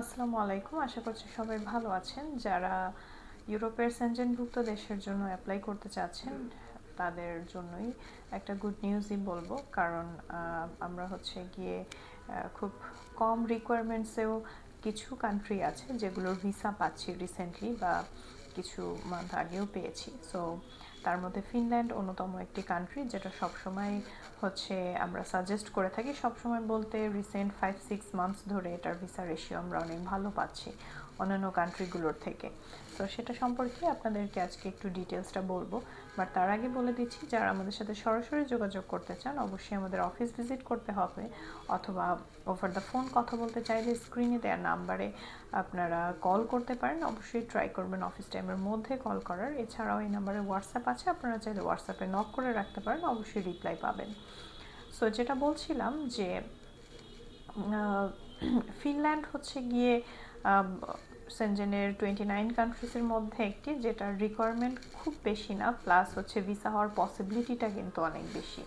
আসসালামু আলাইকুম। আশা করছি সবাই ভালো আছেন। যারা ইউরোপের সেনজেনভুক্ত দেশের জন্য অ্যাপ্লাই করতে চাচ্ছেন, তাদের জন্যই একটা গুড নিউজই বলব। কারণ আমরা হচ্ছে গিয়ে খুব কম রিকোয়ারমেন্টসেও কিছু কান্ট্রি আছে যেগুলোর ভিসা পাচ্ছি রিসেন্টলি বা কিছু মান্থ আগেও পেয়েছি। সো তার মধ্যে ফিনল্যান্ড অন্যতম একটি কান্ট্রি যেটা সবসময় হচ্ছে আমরা সাজেস্ট করে থাকি। সবসময় বলতে রিসেন্ট ফাইভ সিক্স মান্থস ধরে এটার ভিসা রেশিও আমরা অনেক ভালো পাচ্ছি অন্যান্য কান্ট্রিগুলোর থেকে। তো সেটা সম্পর্কে আপনাদেরকে আজকে একটু ডিটেলসটা বলব। বাট তার আগে বলে দিচ্ছি, যারা আমাদের সাথে সরাসরি যোগাযোগ করতে চান, অবশ্যই আমাদের অফিস ভিজিট করতে হবে। অথবা ওভার দ্য ফোন কথা বলতে চাইলে স্ক্রিনে দেওয়া নাম্বারে আপনারা কল করতে পারেন। অবশ্যই ট্রাই করবেন অফিস টাইমের মধ্যে কল করার। এছাড়াও এই নাম্বারে হোয়াটসঅ্যাপ আছে, আপনারা চাইলে হোয়াটসঅ্যাপে নক করে রাখতে পারেন, অবশ্যই রিপ্লাই পাবেন। সো যেটা বলছিলাম যে ফিনল্যান্ড হচ্ছে গিয়ে সেনজেনের টোয়েন্টি নাইন কান্ট্রিজের মধ্যে একটি, যেটার রিকোয়ারমেন্ট খুব বেশি না প্লাস হচ্ছে ভিসা হওয়ার পসিবিলিটিটা কিন্তু অনেক বেশি।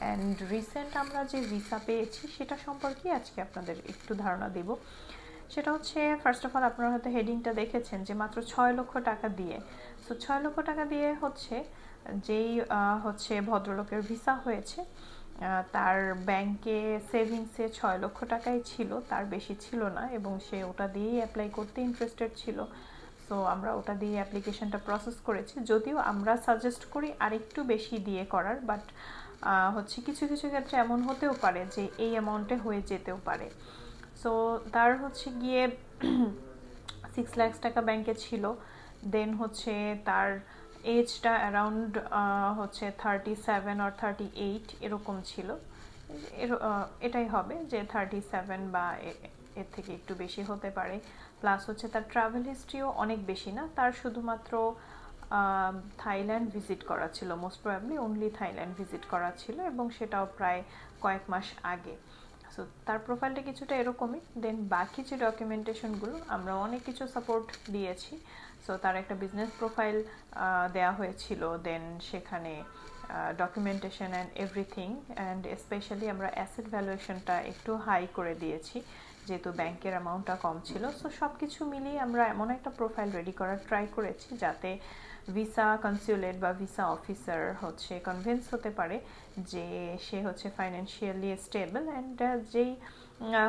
অ্যান্ড রিসেন্ট আমরা যে ভিসা পেয়েছি, সেটা সম্পর্কে আজকে আপনাদের একটু ধারণা দেব। সেটা হচ্ছে ফার্স্ট অফ অল আপনারা হয়তো হেডিংটা দেখেছেন যে মাত্র ছয় লক্ষ টাকা দিয়ে। সো ছয় লক্ষ টাকা দিয়ে হচ্ছে যেই হচ্ছে ভদ্রলোকের ভিসা হয়েছে তার ব্যাংকে সেভিংসে ছয় লক্ষ টাকাই ছিল, তার বেশি ছিল না এবং সে ওটা দিয়েই অ্যাপ্লাই করতে ইন্টারেস্টেড ছিল। সো আমরা ওটা দিয়ে অ্যাপ্লিকেশনটা প্রসেস করেছি। যদিও আমরা সাজেস্ট করি আরেকটু বেশি দিয়ে করার বাট হচ্ছে কিছু কিছু ক্ষেত্রে এমন হতেও পারে যে এই অ্যামাউন্টে হয়ে যেতেও পারে। সো তার হচ্ছে গিয়ে সিক্স ল্যাক্স টাকা ব্যাংকে ছিল। দেন হচ্ছে তার এজটা অ্যারাউন্ড হচ্ছে থার্টি সেভেন আর থার্টি এইট এরকম ছিল। এটাই হবে যে থার্টি সেভেন বা এর থেকে একটু বেশি হতে পারে। প্লাস হচ্ছে তার ট্রাভেল হিস্ট্রিও অনেক বেশি না। তার শুধুমাত্র থাইল্যান্ড ভিজিট করা ছিল। Most probably only Thailand visit করা ছিল এবং সেটাও প্রায় কয়েক মাস আগে। সো তার প্রোফাইলটা কিছুটা এরকমই। দেন বাকি যে ডকুমেন্টেশনগুলো আমরা অনেক কিছু সাপোর্ট দিয়েছি। সো তার একটা বিজনেস প্রোফাইল দেয়া হয়েছিল। দেন সেখানে documentation and everything and specially আমরা অ্যাসেট ভ্যালুয়েশনটা একটু হাই করে দিয়েছি, যেহেতু ব্যাংকের অ্যামাউন্টটা কম ছিল। সো সব কিছু মিলিয়ে আমরা এমন একটা প্রোফাইল রেডি করার ট্রাই করেছি, যাতে ভিসা কনসিউলেট বা ভিসা অফিসার হচ্ছে কনভিন্স হতে পারে যে সে হচ্ছে ফাইন্যান্সিয়ালি স্টেবল অ্যান্ড যেই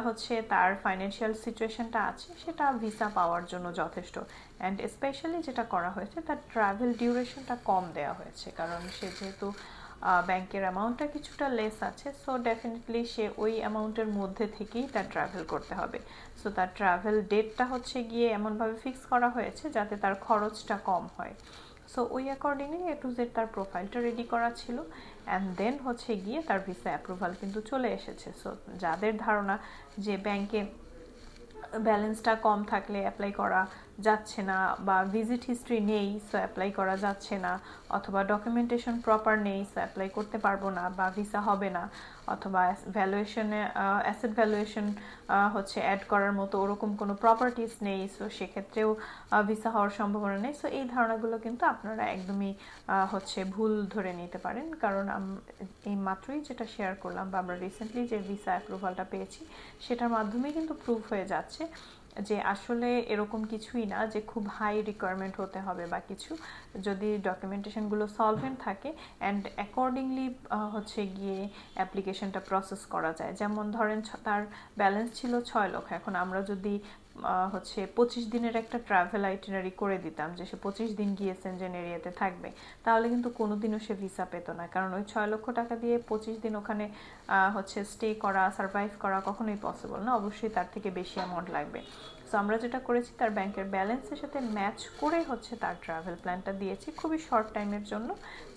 হচ্ছে তার ফাইন্যান্সিয়াল সিচুয়েশনটা আছে, সেটা ভিসা পাওয়ার জন্য যথেষ্ট। অ্যান্ড স্পেশালি যেটা করা হয়েছে, তার ট্রাভেল ডিউরেশনটা কম দেওয়া হয়েছে, কারণ সে যেহেতু ব্যাংকের অ্যামাউন্টটা কিছুটা লেস আছে সো ডেফিনেটলি সে ওই অ্যামাউন্টের মধ্যে থেকেই তার ট্রাভেল করতে হবে। সো তার ট্রাভেল ডেটটা হচ্ছে গিয়ে এমনভাবে ফিক্স করা হয়েছে যাতে তার খরচটা কম হয়। সো ওই অ্যাকর্ডিংলি এ টু জেড তার প্রোফাইলটা রেডি করা ছিল অ্যান্ড দেন হচ্ছে গিয়ে তার ভিসা অ্যাপ্রুভাল কিন্তু চলে এসেছে। সো যাদের ধারণা যে ব্যাংকে ব্যালেন্সটা কম থাকলে অ্যাপ্লাই করা যাচ্ছে না বা ভিজিট হিস্ট্রি নেই সো অ্যাপ্লাই করা যাচ্ছে না, অথবা ডকুমেন্টেশন প্রপার নেই সো অ্যাপ্লাই করতে পারব না বা ভিসা হবে না, অথবা ভ্যালুয়েশনে অ্যাসেট ভ্যালুয়েশন হচ্ছে অ্যাড করার মতো ওরকম কোনো প্রপার্টিস নেই সো সেক্ষেত্রেও ভিসা হওয়ার সম্ভাবনা নেই সো এই ধারণাগুলো কিন্তু আপনারা একদমই হচ্ছে ভুল ধরে নিতে পারেন, কারণ এই মাত্রই যেটা শেয়ার করলাম বা আমরা রিসেন্টলি যে ভিসা অ্যাপ্রুভালটা পেয়েছি, সেটার মাধ্যমেই কিন্তু প্রুফ হয়ে যাচ্ছে। যে আসলে এরকম কিছুই না যে খুব হাই রিকোয়ারমেন্ট হতে হবে বা কিছু। যদি ডকুমেন্টেশনগুলো সলভেন্ট থাকে অ্যান্ড অ্যাকর্ডিংলি হচ্ছে গিয়ে অ্যাপ্লিকেশনটা প্রসেস করা যায়। যেমন ধরেন তার ব্যালেন্স ছিল ছয় লক্ষ। এখন আমরা যদি হচ্ছে পঁচিশ দিনের একটা ট্রাভেল আইটেনারি করে দিতাম যে সে পঁচিশ দিন গিয়ে সেনজেন এরিয়াতে থাকবে। তাহলে কিন্তু কোনো দিনও সে ভিসা পেত না। কারণ ওই ছয় লক্ষ টাকা দিয়ে পঁচিশ দিন ওখানে হচ্ছে স্টে করা সারভাইভ করা কখনোই পসিবল না। অবশ্যই তার থেকে বেশি অ্যামাউন্ট লাগবে। সো আমরা যেটা করেছি, তার ব্যাংকের ব্যালেন্সের সাথে ম্যাচ করে হচ্ছে তার ট্রাভেল প্ল্যানটা দিয়েছি খুবই শর্ট টাইমের জন্য,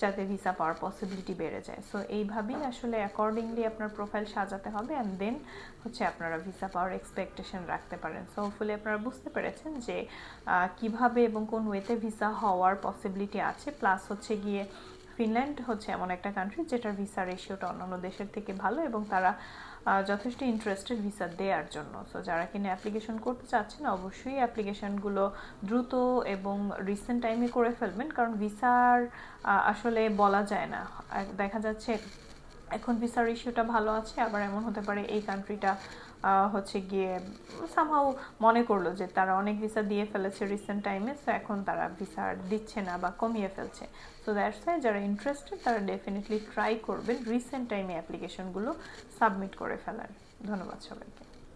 যাতে ভিসা পাওয়ার পসিবিলিটি বেড়ে যায়। সো এইভাবেই আসলে অ্যাকর্ডিংলি আপনার প্রোফাইল সাজাতে হবে অ্যান্ড দেন হচ্ছে আপনারা ভিসা পাওয়ার এক্সপেকটেশন রাখতে পারেন। সো হোপফুলি আপনারা বুঝতে পেরেছেন যে কীভাবে এবং কোন ওয়েতে ভিসা হওয়ার পসিবিলিটি আছে। প্লাস হচ্ছে গিয়ে ফিনল্যান্ড হচ্ছে এমন একটা কান্ট্রি যেটার ভিসা রেশিওটা অন্যান্য দেশের থেকে ভালো এবং তারা যথেষ্ট ইন্টারেস্টেড ভিসা দেওয়ার জন্য। সো যারা কিনা অ্যাপ্লিকেশন করতে চাচ্ছেন, অবশ্যই অ্যাপ্লিকেশনগুলো দ্রুত এবং রিসেন্ট টাইমে করে ফেলবেন, কারণ ভিসার আসলে বলা যায় না। দেখা যাচ্ছে এখন ভিসার ইস্যুটা ভালো আছে, আবার এমন হতে পারে এই কান্ট্রিটা হচ্ছে গিয়ে সামহাও মনে করল যে তারা অনেক ভিসা দিয়ে ফেলেছে রিসেন্ট টাইমে সো এখন তারা ভিসা দিচ্ছে না বা কমিয়ে ফেলছে। সো দ্যাটস ওয়াই যারা ইন্টারেস্টেড তারা ডেফিনেটলি ট্রাই করবেন রিসেন্ট টাইমে অ্যাপ্লিকেশনগুলো সাবমিট করে ফেলার। ধন্যবাদ সবাইকে।